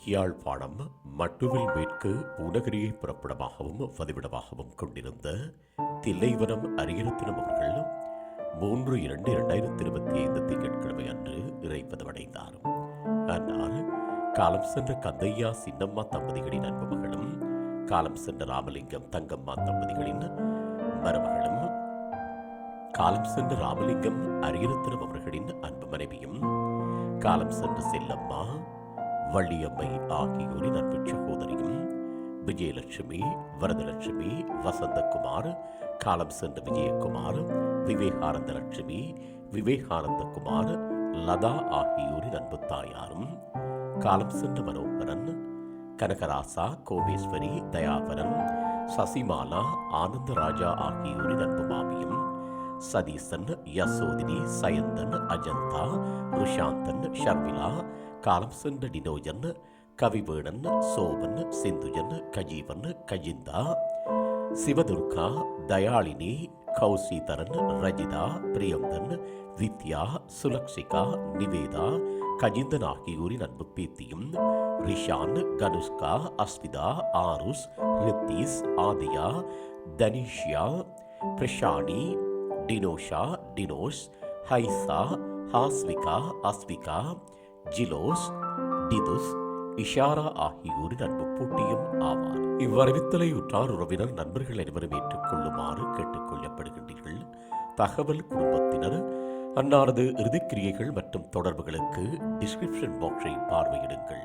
யாழ்ப்பாணம் மட்டுவில் மேற்கு பூநகரியை புறப்படமாகவும் பதிவிடமாகவும் கொண்டிருந்த தில்லைவனம் அரியரத்தினம் அவர்கள் மூன்று இரண்டு இரண்டாயிரத்தி இருபத்தி ஐந்து திங்கட்கிழமை அன்று இறைப்பதவடைந்தார் அன்னார் காலம் சென்ற கந்தையா சின்னம்மா தம்பதிகளின் அன்பு மகளும் காலம் சென்ற ராமலிங்கம் தங்கம்மா தம்பதிகளின் மருமகளும் காலம் சென்ற ராமலிங்கம் அரியரத்தினம் அவர்களின் அன்பு மனைவியும் காலம் சென்ற செல்லம்மா வள்ளியம்மை ஆகியோரின் அன்பு சகோதரியும் விஜயலட்சுமி வரதலட்சுமி வசந்தகுமார் காலம் சென்ற விஜயகுமார் விவேகானந்த லட்சுமி விவேகானந்தகுமார் லதா ஆகியோரின் அன்பு தாயாரும் காலம் சென்ற மனோகரன் கனகராசா கோபேஸ்வரி தயாபரன் சசிமாலா ஆனந்தராஜா ஆகியோரின் அன்பு மாமியும் சதீசன் யசோதினி சயந்தன் அஜந்தா ருஷாந்தன் ஷர்மிளா காலம் சென்ற டினோஜன் கவிவேணன் சோபன் சிந்துஜன் கஜீவன் கஜிந்தா சிவதுர்கா தயாளினி கௌசிதரன் ரஜிதா பிரியந்தன் வித்யா சுலக்ஷிகா நிவேதா கஜிந்தன் ஆகியோரின் அன்பு பேத்தியும் ரிஷான் கனுஷ்கா அஸ்விதா ஆருஸ் ரித்தீஸ் ஆதியா தனிஷ்யா பிரஷானி டினோஷா டினோஷ் ஹைசா ஹாஸ்விகா அஸ்விகா ஜிலோஸ் டிதுஸ் இஷாரா ஆகியோரின் அன்பு போட்டியும் ஆவார். இவ்வறிவித்தலை உற்றார் உறவினர் நண்பர்கள் அனைவரும் ஏற்றுக்கொள்ளுமாறு கேட்டுக்கொள்ளப்படுகின்றீர்கள் தகவல் குடும்பத்தினர் அன்னாரது இறுதிக்கிரியைகள் மற்றும் தொடர்புகளுக்கு டிஸ்கிரிப்ஷன் பாக்ஸை பார்வையிடுங்கள்.